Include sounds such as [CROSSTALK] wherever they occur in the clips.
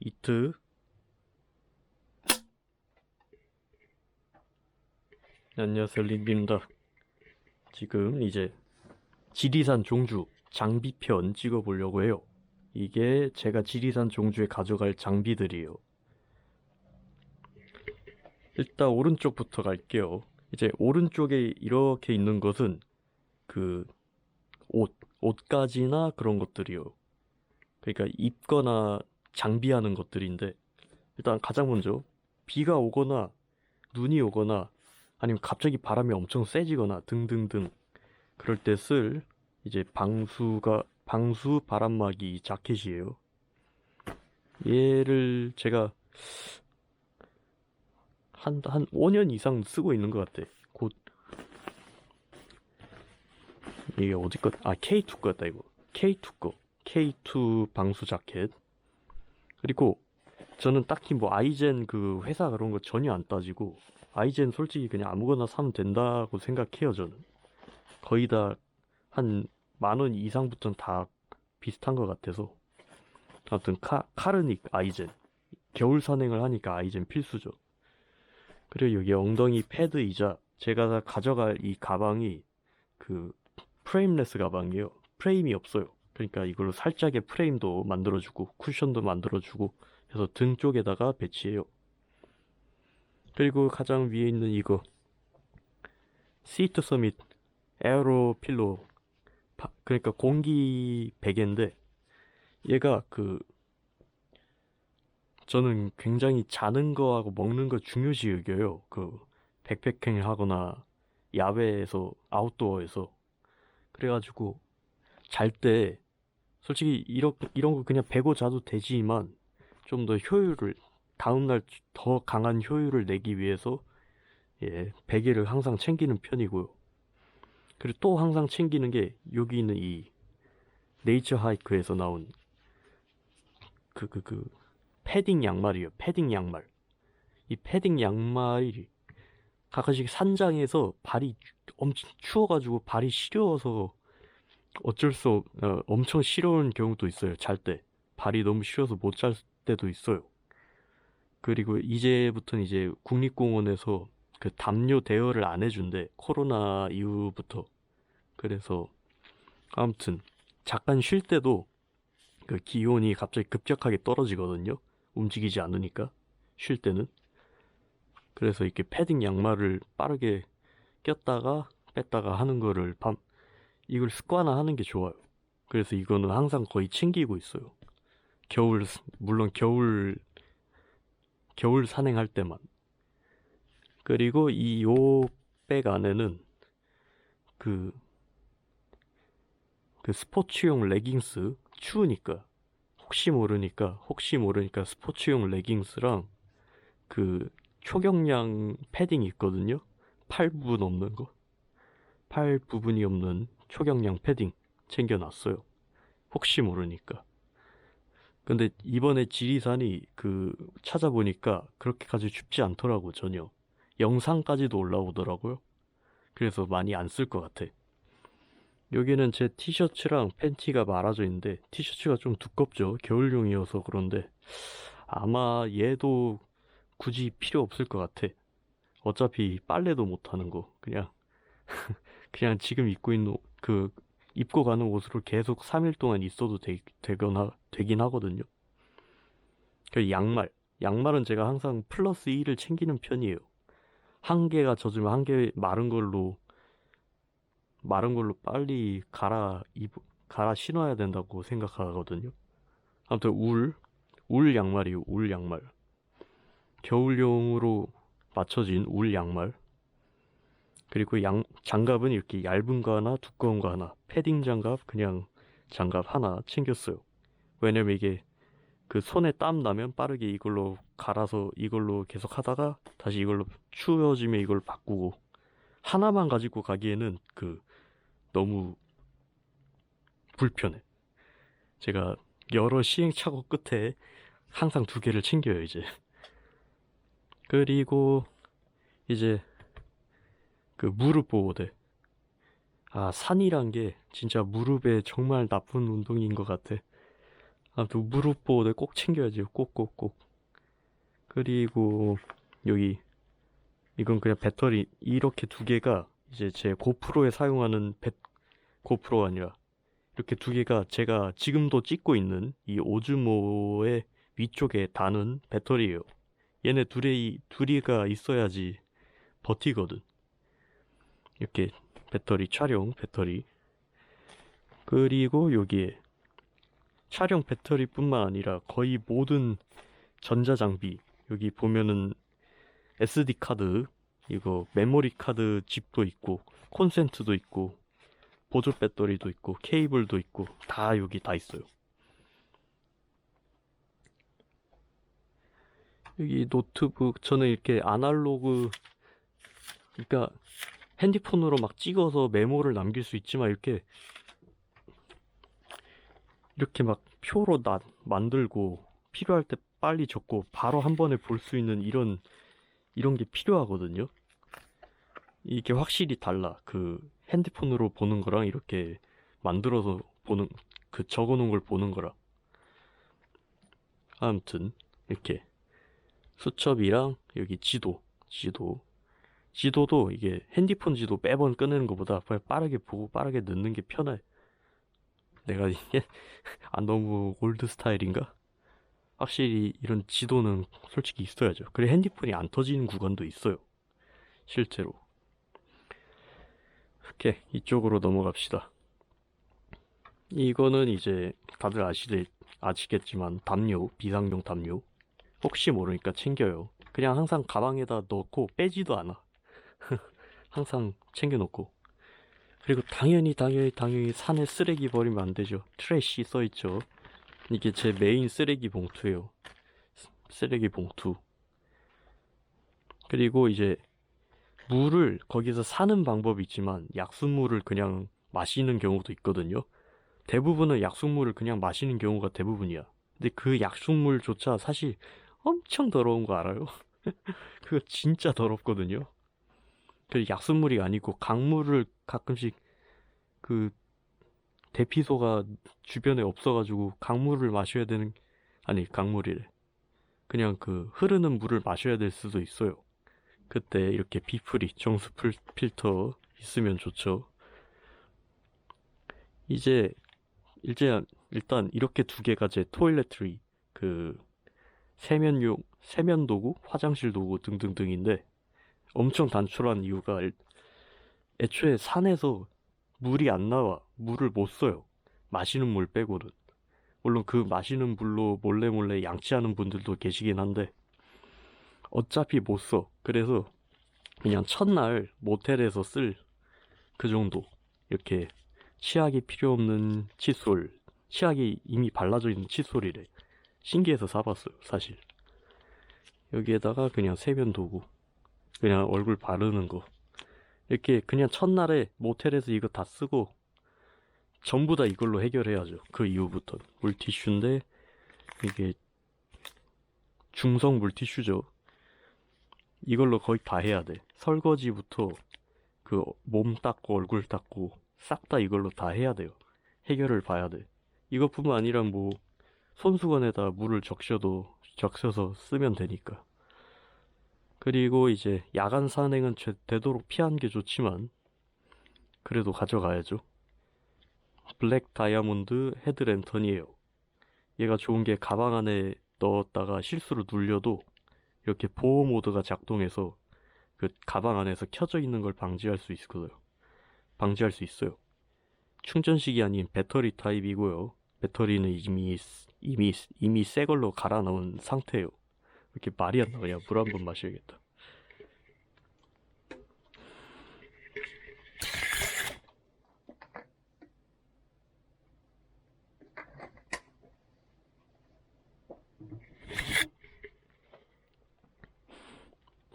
이트. 네, 안녕하세요 린입니다. 지금 이제 지리산 종주 장비편 찍어보려고 해요. 이게 제가 지리산 종주에 가져갈 장비들이에요. 일단 오른쪽부터 갈게요. 이제 오른쪽에 이렇게 있는 것은 그 옷, 옷가지나 그런 것들이요. 그러니까 입거나 장비하는 것들인데, 일단 가장 먼저, 비가 오거나, 눈이 오거나, 아니면 갑자기 바람이 엄청 세지거나 등등등, 그럴 때 쓸, 이제 방수가, 방수 바람막이 자켓이에요. 얘를 제가, 한, 한 5년 이상 쓰고 있는 것 같아. 곧 이게 어디 것? 아 K2 거였다 이거. K2 거. K2 방수 자켓. 그리고 저는 딱히 뭐 아이젠 그 회사 그런 거 전혀 안 따지고 아이젠 솔직히 그냥 아무거나 사면 된다고 생각해요 저는. 거의 다 한 만 원 이상부터는 다 비슷한 것 같아서. 아무튼 카, 카르닉 아이젠. 겨울 산행을 하니까 아이젠 필수죠. 그리고 여기 엉덩이 패드이자 제가 가져갈 이 가방이 그 프레임레스 가방이에요. 프레임이 없어요. 그러니까 이걸로 살짝의 프레임도 만들어주고 쿠션도 만들어주고 해서 등 쪽에다가 배치해요. 그리고 가장 위에 있는 이거 시트 서밋 에어로 필로 바- 그러니까 공기 베개인데 얘가 그 저는 굉장히 자는 거하고 먹는 거 중요시 여겨요. 그 백패킹 하거나 야외에서 아웃도어에서 그래가지고 잘 때 솔직히 이런 이런 거 그냥 베고 자도 되지만 좀 더 효율을 다음날 더 강한 효율을 내기 위해서 예 베개를 항상 챙기는 편이고요. 그리고 또 항상 챙기는 게 여기 있는 이 네이처 하이크에서 나온 그 그그 패딩 양말이에요. 패딩 양말. 이 패딩 양말이 가끔씩 산장에서 발이 엄청 추워가지고 발이 시려워서 어쩔 수 없, 어, 엄청 시려운 경우도 있어요. 잘 때. 발이 너무 시려워서 못 잘 때도 있어요. 그리고 이제부터는 이제 국립공원에서 그 담요 대여를 안 해준대. 코로나 이후부터. 그래서 아무튼 잠깐 쉴 때도 그 기온이 갑자기 급격하게 떨어지거든요. 움직이지 않으니까 쉴 때는. 그래서 이렇게 패딩 양말을 빠르게 꼈다가 뺐다가 하는 거를 밤 이걸 습관화 하는 게 좋아요. 그래서 이거는 항상 거의 챙기고 있어요. 겨울 물론 겨울 겨울 산행할 때만. 그리고 이 요 백 안에는 그, 그 스포츠용 레깅스 추우니까 혹시 모르니까 혹시 모르니까 스포츠용 레깅스랑 그 초경량 패딩이 있거든요. 팔 부분 없는 거. 팔 부분이 없는 초경량 패딩 챙겨놨어요. 혹시 모르니까. 근데 이번에 지리산이 그 찾아보니까 그렇게까지 춥지 않더라고 전혀. 영상까지도 올라오더라고요. 그래서 많이 안 쓸 것 같아. 여기는 제 티셔츠랑 팬티가 말아져 있는데 티셔츠가 좀 두껍죠. 겨울용이어서 그런데 아마 얘도 굳이 필요 없을 것 같아. 어차피 빨래도 못 하는 거. 그냥, [LAUGHS] 그냥 지금 입고 있는, 옷, 그, 입고 가는 옷으로 계속 3일 동안 있어도 되, 되거나, 되긴 하거든요. 그 양말. 양말은 제가 항상 플러스 1을 챙기는 편이에요. 한 개가 젖으면 한 개 마른 걸로, 마른 걸로 빨리 갈아, 입, 갈아 신어야 된다고 생각하거든요. 아무튼 울, 울 양말이요, 울 양말. 겨울용으로 맞춰진 울 양말. 그리고 양, 장갑은 이렇게 얇은 거 하나, 두꺼운 거 하나, 패딩 장갑, 그냥 장갑 하나 챙겼어요. 왜냐면 이게 그 손에 땀 나면 빠르게 이걸로 갈아서 이걸로 계속 하다가 다시 이걸로 추워지면 이걸 바꾸고 하나만 가지고 가기에는 그 너무 불편해. 제가 여러 시행착오 끝에 항상 두 개를 챙겨요, 이제. 그리고 이제 그 무릎 보호대. 아, 산이란 게 진짜 무릎에 정말 나쁜 운동인 것 같아. 아무튼 무릎 보호대 꼭 챙겨야지. 꼭꼭꼭. 그리고 여기 이건 그냥 배터리 이렇게 두 개가 이제 제 고프로에 사용하는 배, 고프로가 아니라 이렇게 두 개가 제가 지금도 찍고 있는 이 오즈모의 위쪽에 다는 배터리예요. 얘네 둘이 둘이가 있어야지 버티거든. 이렇게 배터리 촬영 배터리 그리고 여기에 촬영 배터리뿐만 아니라 거의 모든 전자장비 여기 보면은 SD 카드 이거 메모리 카드 칩도 있고 콘센트도 있고 보조 배터리도 있고 케이블도 있고 다 여기 다 있어요. 여기 노트북 저는 이렇게 아날로그 그러니까 핸드폰으로 막 찍어서 메모를 남길 수 있지만 이렇게 이렇게 막 표로 나, 만들고 필요할 때 빨리 적고 바로 한 번에 볼 수 있는 이런 이런 게 필요하거든요. 이게 확실히 달라. 그 핸드폰으로 보는 거랑 이렇게 만들어서 보는 그 적어 놓은 걸 보는 거랑 아무튼 이렇게 수첩이랑 여기 지도 지도 지도도 이게 핸드폰 지도 매번 꺼내는 것보다 그냥 빠르게 보고 빠르게 넣는 게 편해. 내가 이게 안 [LAUGHS] 너무 올드 스타일인가? 확실히 이런 지도는 솔직히 있어야죠. 그래 핸드폰이 안 터지는 구간도 있어요. 실제로. 오케이 이쪽으로 넘어갑시다. 이거는 이제 다들 아시들 아시겠지만 담요 비상용 담요 혹시 모르니까 챙겨요. 그냥 항상 가방에다 넣고 빼지도 않아. [LAUGHS] 항상 챙겨놓고. 그리고 당연히 당연히 당연히 산에 쓰레기 버리면 안 되죠. 트래시 써있죠. 이게 제 메인 쓰레기 봉투예요. 쓰- 쓰레기 봉투. 그리고 이제 물을 거기서 사는 방법이 있지만 약수물을 그냥 마시는 경우도 있거든요. 대부분은 약수물을 그냥 마시는 경우가 대부분이야. 근데 그 약수물조차 사실 엄청 더러운 거 알아요? [LAUGHS] 그거 진짜 더럽거든요. 그 약수물이 아니고 강물을 가끔씩 그 대피소가 주변에 없어가지고 강물을 마셔야 되는 아니 강물이래. 그냥 그 흐르는 물을 마셔야 될 수도 있어요. 그때 이렇게 비프리 정수 필- 필터 있으면 좋죠. 이제 이제 일단 이렇게 두 개가 제 토일레트리 그 세면용 세면 도구, 화장실 도구 등등등인데 엄청 단촐한 이유가 일- 애초에 산에서 물이 안 나와 물을 못 써요. 마시는 물 빼고는. 물론 그 마시는 물로 몰래 몰래 양치하는 분들도 계시긴 한데 어차피 못 써. 그래서 그냥 첫날 모텔에서 쓸 그 정도 이렇게 치약이 필요 없는 칫솔 치약이 이미 발라져 있는 칫솔이래. 신기해서 사봤어요, 사실. 여기에다가 그냥 세면 도구, 그냥 얼굴 바르는 거. 이렇게 그냥 첫날에 모텔에서 이거 다 쓰고 전부 다 이걸로 해결해야죠. 그 이후부터 물티슈인데 이게 중성 물티슈죠. 이걸로 거의 다 해야 돼. 설거지부터 그 몸 닦고 얼굴 닦고 싹 다 이걸로 다 해야 돼요. 해결을 봐야 돼. 이것뿐만 아니라 뭐 손수건에다 물을 적셔도 적셔서 쓰면 되니까. 그리고 이제 야간 산행은 제- 되도록 피하는 게 좋지만 그래도 가져가야죠. 블랙 다이아몬드 헤드랜턴이에요. 얘가 좋은 게 가방 안에 넣었다가 실수로 눌려도 이렇게 보호 모드가 작동해서 그 가방 안에서 켜져 있는 걸 방지할 수 있거든요. 방지할 수 있어요. 충전식이 아닌 배터리 타입이고요. 배터리는 이미 이미 이미 새 걸로 갈아 넣은 상태예요. 이렇게 말이 안 나오냐? 물 한 번 마셔야겠다.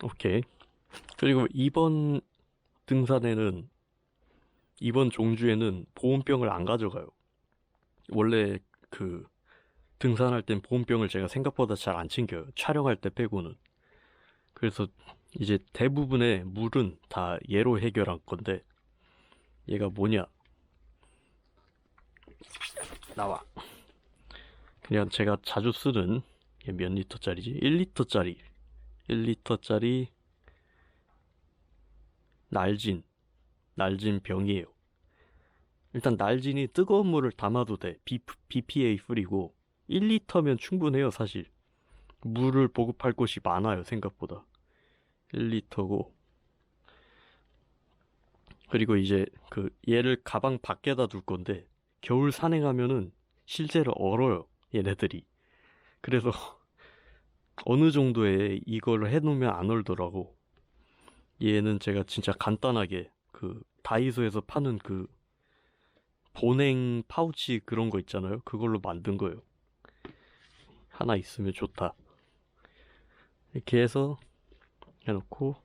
오케이. 그리고 이번 등산에는 이번 종주에는 보온병을 안 가져가요. 원래 그 등산할 땐 보온병을 제가 생각보다 잘 안 챙겨요. 촬영할 때 빼고는. 그래서 이제 대부분의 물은 다 얘로 해결할 건데 얘가 뭐냐? 나와. 그냥 제가 자주 쓰는 몇 리터짜리지? 1리터짜리 1리터짜리 날진 날진 병이에요. 일단 날진이 뜨거운 물을 담아도 돼. B, BPA 프리고 1리터면 충분해요, 사실. 물을 보급할 곳이 많아요, 생각보다. 1리터고. 그리고 이제 그 얘를 가방 밖에다 둘 건데 겨울 산행하면은 실제로 얼어요, 얘네들이. 그래서 [LAUGHS] 어느 정도의 이걸 해놓으면 안 얼더라고. 얘는 제가 진짜 간단하게 그 다이소에서 파는 그 보냉 파우치 그런 거 있잖아요. 그걸로 만든 거예요. 하나 있으면 좋다. 이렇게 해서 해놓고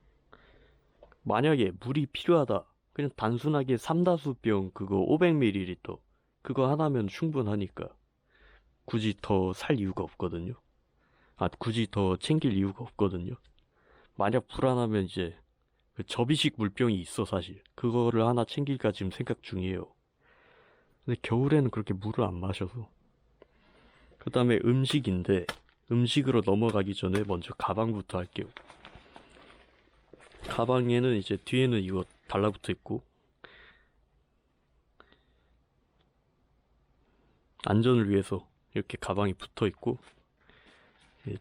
만약에 물이 필요하다. 그냥 단순하게 삼다수병 그거 500ml 그거 하나면 충분하니까 굳이 더 살 이유가 없거든요. 아, 굳이 더 챙길 이유가 없거든요. 만약 불안하면 이제 그 접이식 물병이 있어 사실. 그거를 하나 챙길까 지금 생각 중이에요. 근데 겨울에는 그렇게 물을 안 마셔서. 그 다음에 음식인데 음식으로 넘어가기 전에 먼저 가방부터 할게요. 가방에는 이제 뒤에는 이거 달라붙어 있고 안전을 위해서 이렇게 가방이 붙어 있고 예,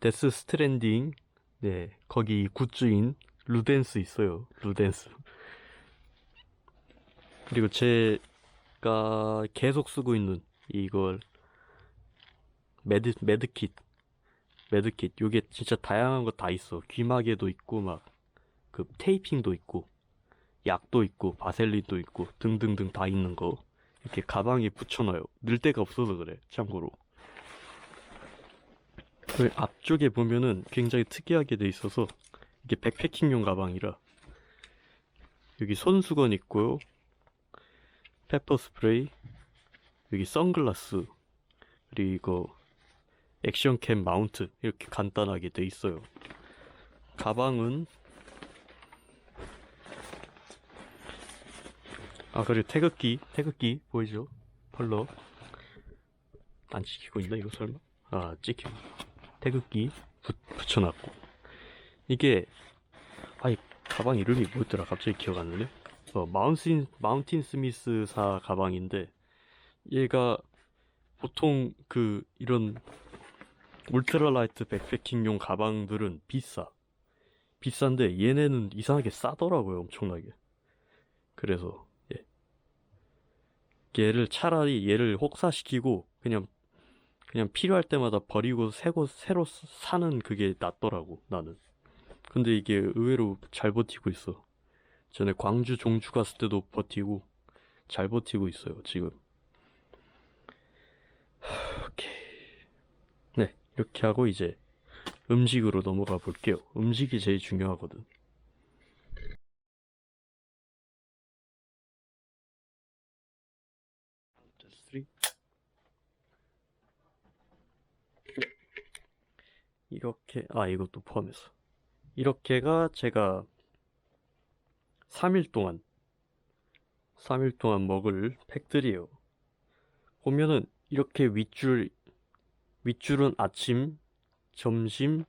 데스 스트랜딩 네 거기 굿즈인 루덴스 있어요 루덴스 그리고 제가 계속 쓰고 있는 이걸 매드 매드킷 매드킷. 요게 진짜 다양한 거 다 있어. 귀마개도 있고 막 그 테이핑도 있고 약도 있고 바셀린도 있고 등등등 다 있는 거 이렇게 가방에 붙여놔요. 늘 데가 없어서 그래 참고로. 그 앞쪽에 보면은 굉장히 특이하게 돼 있어서 이게 백패킹용 가방이라 여기 손수건 있고요 페퍼 스프레이 여기 선글라스 그리고 액션캠 마운트 이렇게 간단하게 돼 있어요. 가방은 아 그리고 태극기 태극기 보이죠? 펄러. 안 찍히고 있나 이거 설마? 아 찍히고. 태극기 붙, 붙여놨고. 이게 아이 가방 이름이 뭐였더라? 갑자기 기억 안 나네. 어, 마운틴 마운틴 스미스사 가방인데 얘가 보통 그 이런 울트라라이트 백패킹용 가방들은 비싸. 비싼데 얘네는 이상하게 싸더라고요 엄청나게. 그래서 예. 얘를 차라리 얘를 혹사시키고 그냥 그냥 필요할 때마다 버리고 새고 새로 사는 그게 낫더라고 나는. 근데 이게 의외로 잘 버티고 있어. 전에 광주 종주 갔을 때도 버티고 잘 버티고 있어요 지금 오케이 네 이렇게 하고 이제 음식으로 넘어가 볼게요. 음식이 제일 중요하거든. 이렇게 아 이것도 포함해서. 이렇게가 제가 3일 동안 3일 동안 먹을 팩들이에요. 보면은 이렇게 윗줄 윗줄은 아침 점심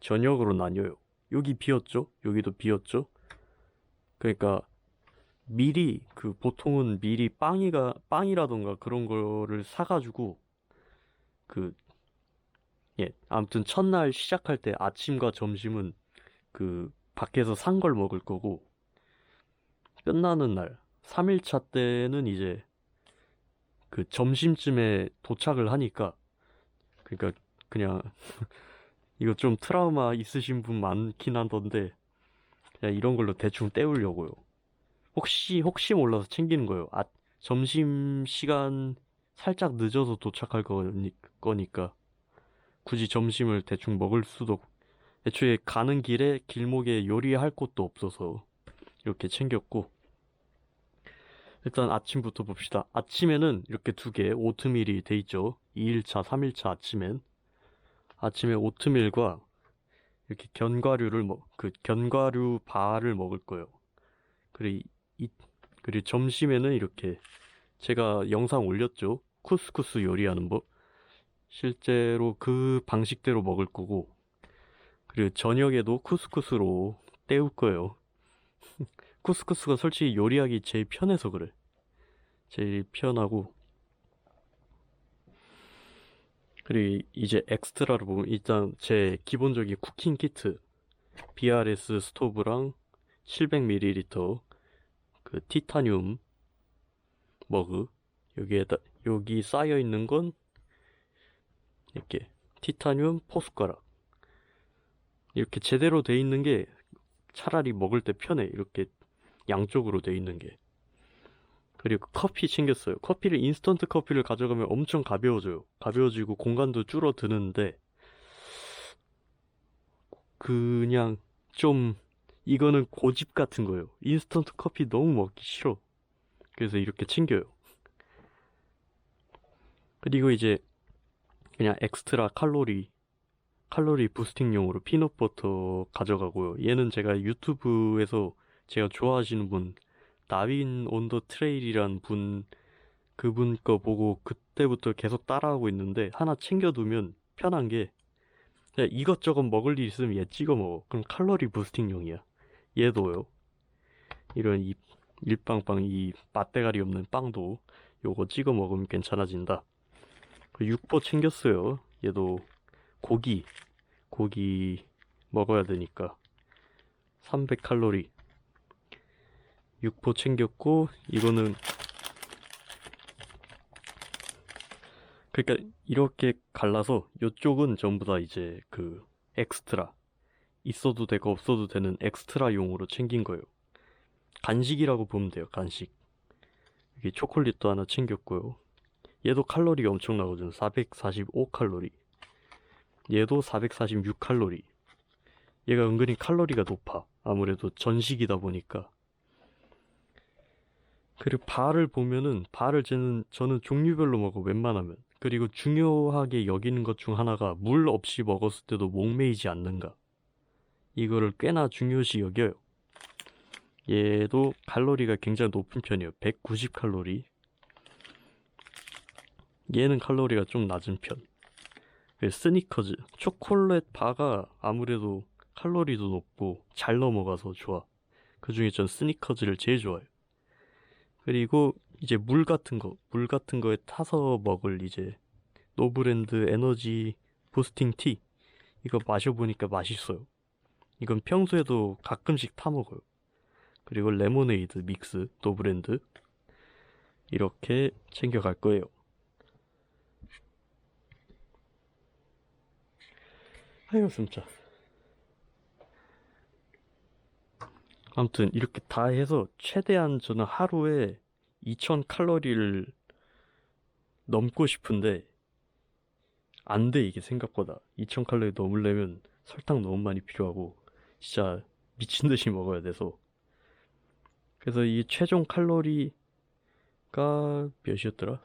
저녁으로 나뉘어요. 여기 비었죠? 여기도 비었죠? 그러니까 미리 그 보통은 미리 빵이가 빵이라던가 그런 거를 사가지고 그 예, 아무튼 첫날 시작할 때 아침과 점심은 그 밖에서 산 걸 먹을 거고 끝나는 날 3일차 때는 이제 그 점심쯤에 도착을 하니까 그러니까 그냥 [LAUGHS] 이거 좀 트라우마 있으신 분 많긴 하던데 그냥 이런 걸로 대충 때우려고요. 혹시 혹시 몰라서 챙기는 거예요. 아, 점심 시간 살짝 늦어서 도착할 거니, 거니까 굳이 점심을 대충 먹을 수도 애초에 가는 길에 길목에 요리할 곳도 없어서 이렇게 챙겼고 일단 아침부터 봅시다. 아침에는 이렇게 두 개 오트밀이 돼 있죠. 2일차, 3일차 아침엔 아침에 오트밀과 이렇게 견과류를 먹, 그 견과류 바를 먹을 거예요. 그리고 이, 그리고 점심에는 이렇게 제가 영상 올렸죠. 쿠스쿠스 요리하는 법. 실제로 그 방식대로 먹을 거고, 그리고 저녁에도 쿠스쿠스로 때울 거예요. [LAUGHS] 쿠스쿠스가 솔직히 요리하기 제일 편해서 그래. 제일 편하고. 그리고 이제 엑스트라로 보면 일단 제 기본적인 쿠킹 키트 BRS 스토브랑 700ml 그 티타늄 머그 여기에다 여기 쌓여 있는 건 이렇게 티타늄 포숟가락 이렇게 제대로 돼 있는 게 차라리 먹을 때 편해 이렇게 양쪽으로 돼 있는 게. 그리고 커피 챙겼어요. 커피를 인스턴트 커피를 가져가면 엄청 가벼워져요. 가벼워지고 공간도 줄어드는데 그냥 좀 이거는 고집 같은 거예요. 인스턴트 커피 너무 먹기 싫어. 그래서 이렇게 챙겨요. 그리고 이제 그냥 엑스트라 칼로리 칼로리 부스팅용으로 피넛버터 가져가고요. 얘는 제가 유튜브에서 제가 좋아하시는 분 나윈 온더 트레일이란 분 그분 거 보고 그때부터 계속 따라하고 있는데 하나 챙겨두면 편한 게 이것저것 먹을 일 있으면 얘 찍어 먹어. 그럼 칼로리 부스팅용이야. 얘도요. 이런 이 일빵빵 이 맛대가리 없는 빵도 요거 찍어 먹으면 괜찮아진다. 그 육포 챙겼어요. 얘도 고기 고기 먹어야 되니까 300칼로리 육포 챙겼고 이거는 그러니까 이렇게 갈라서 요쪽은 전부 다 이제 그 엑스트라 있어도 되고 없어도 되는 엑스트라용으로 챙긴 거예요. 간식이라고 보면 돼요. 간식. 여기 초콜릿도 하나 챙겼고요. 얘도 칼로리가 엄청나거든요. 445 칼로리. 얘도 446 칼로리. 얘가 은근히 칼로리가 높아. 아무래도 전식이다 보니까. 그리고 발을 보면은 발을 저는 저는 종류별로 먹어 웬만하면. 그리고 중요하게 여기는 것 중 하나가 물 없이 먹었을 때도 목매이지 않는가. 이거를 꽤나 중요시 여겨요. 얘도 칼로리가 굉장히 높은 편이에요. 190 칼로리. 얘는 칼로리가 좀 낮은 편. 그 스니커즈 초콜릿 바가 아무래도 칼로리도 높고 잘 넘어가서 좋아. 그 중에 전 스니커즈를 제일 좋아해요. 그리고 이제 물 같은 거, 물 같은 거에 타서 먹을 이제 노브랜드 에너지 부스팅 티. 이거 마셔보니까 맛있어요. 이건 평소에도 가끔씩 타 먹어요. 그리고 레모네이드 믹스 노브랜드. 이렇게 챙겨갈 거예요. 아유 진짜 아무튼 이렇게 다 해서 최대한 저는 하루에 2000 칼로리를 넘고 싶은데 안 돼 이게 생각보다 2000 칼로리 넘으려면 설탕 너무 많이 필요하고 진짜 미친 듯이 먹어야 돼서 그래서 이 최종 칼로리가 몇이었더라?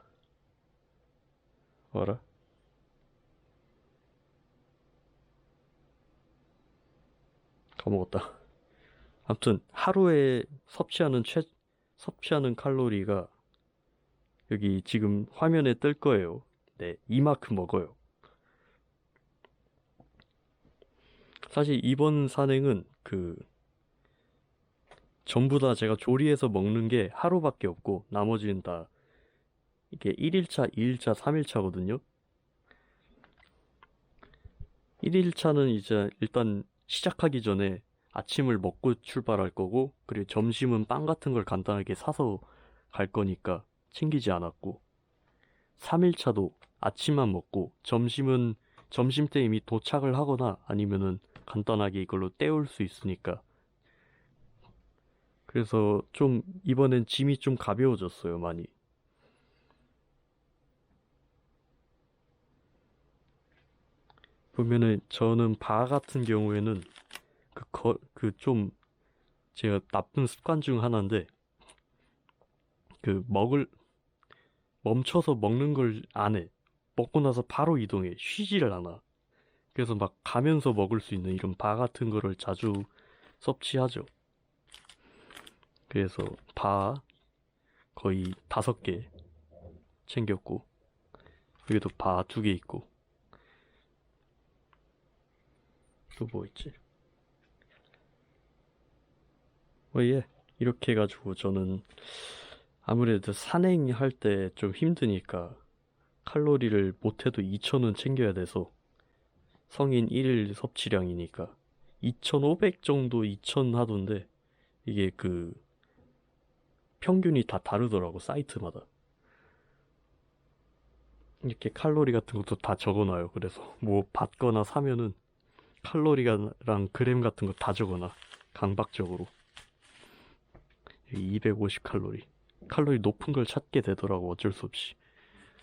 알아? 까먹었다. 아무튼 하루에 섭취하는 최 섭취하는 칼로리가 여기 지금 화면에 뜰 거예요. 네, 이만큼 먹어요. 사실 이번 산행은 그 전부 다 제가 조리해서 먹는 게 하루밖에 없고 나머지는 다 이게 1일차, 2일차, 3일차거든요. 1일차는 이제 일단 시작하기 전에 아침을 먹고 출발할 거고, 그리고 점심은 빵 같은 걸 간단하게 사서 갈 거니까 챙기지 않았고, 3일차도 아침만 먹고, 점심은 점심 때 이미 도착을 하거나 아니면은 간단하게 이걸로 때울 수 있으니까. 그래서 좀 이번엔 짐이 좀 가벼워졌어요, 많이. 보면은 저는 바 같은 경우에는 그 거, 그좀 제가 나쁜 습관 중 하나인데 그 먹을 멈춰서 먹는 걸 안 해. 먹고 나서 바로 이동해. 쉬지를 않아. 그래서 막 가면서 먹을 수 있는 이런 바 같은 거를 자주 섭취하죠. 그래서 바 거의 다섯 개 챙겼고 여기도 바 두 개 있고 또 뭐 있지? 어 예. 이렇게 해가지고 저는 아무래도 산행할 때 좀 힘드니까 칼로리를 못해도 2,000은 챙겨야 돼서 성인 1일 섭취량이니까 2,500 정도 2,000 하던데 이게 그 평균이 다 다르더라고 사이트마다. 이렇게 칼로리 같은 것도 다 적어놔요. 그래서 뭐 받거나 사면은 칼로리랑 그램 같은 거 다 적어놔. 강박적으로 250 칼로리. 칼로리 높은 걸 찾게 되더라고 어쩔 수 없이.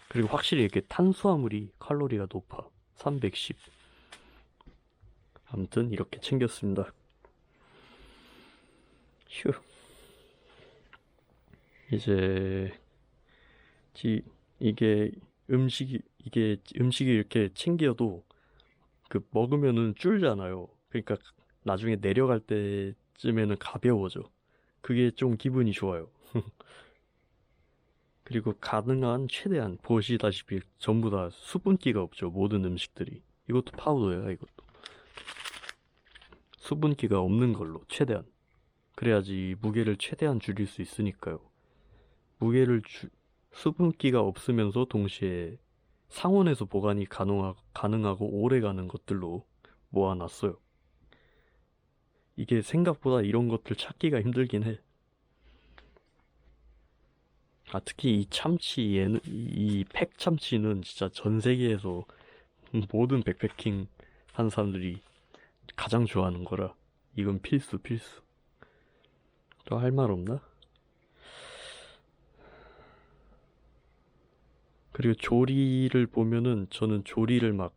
그리고 확실히 이렇게 탄수화물이 칼로리가 높아. 310 아무튼 이렇게 챙겼습니다. 휴. 이제 지 이게 음식이 이게 음식이 이렇게 챙겨도 그 먹으면은 줄잖아요. 그러니까 나중에 내려갈 때쯤에는 가벼워져 그게 좀 기분이 좋아요 [LAUGHS] 그리고 가능한 최대한 보시다시피 전부 다 수분기가 없죠. 모든 음식들이. 이것도 파우더야, 이것도. 수분기가 없는 걸로 최대한. 그래야지 무게를 최대한 줄일 수 있으니까요. 무게를 주, 수분기가 없으면서 동시에 상온에서 보관이 가능하, 가능하고 오래 가는 것들로 모아놨어요. 이게 생각보다 이런 것들 찾기가 힘들긴 해. 아, 특히 이 참치, 얘는, 이 팩 참치는 진짜 전 세계에서 모든 백패킹 한 사람들이 가장 좋아하는 거라. 이건 필수, 필수. 또 할 말 없나? 그리고 조리를 보면은 저는 조리를 막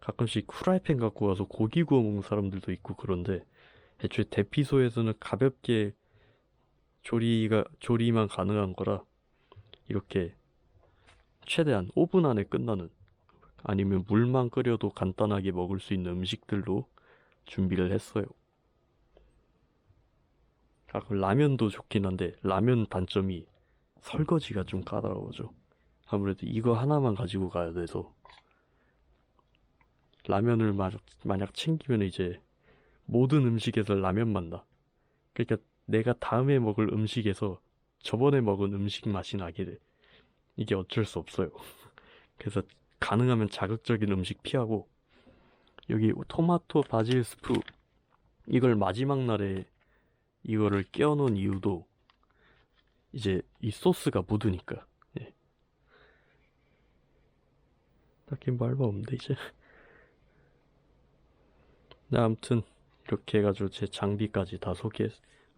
가끔씩 후라이팬 갖고 와서 고기 구워 먹는 사람들도 있고 그런데 애초에 대피소에서는 가볍게 조리가, 조리만 가능한 거라 이렇게 최대한 5분 안에 끝나는 아니면 물만 끓여도 간단하게 먹을 수 있는 음식들로 준비를 했어요. 아, 그 라면도 좋긴 한데 라면 단점이 설거지가 좀 까다로워져. 아무래도 이거 하나만 가지고 가야 돼서 라면을 만약, 만약 챙기면 이제 모든 음식에서 라면만 나. 그러니까 내가 다음에 먹을 음식에서 저번에 먹은 음식 맛이 나게 돼. 이게 어쩔 수 없어요. [LAUGHS] 그래서 가능하면 자극적인 음식 피하고 여기 토마토 바질 스프 이걸 마지막 날에 이거를 끼워 놓은 이유도 이제 이 소스가 묻으니까 예. 딱히 말바 없는데 이제 [LAUGHS] 네, 아무튼 이렇게 해가지고 제 장비까지 다 소개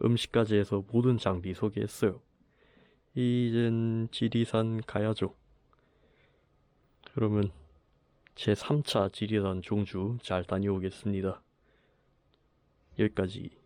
음식까지 해서 모든 장비 소개했어요. 이젠 지리산 가야죠. 그러면 제 3차 지리산 종주 잘 다녀오겠습니다. 여기까지.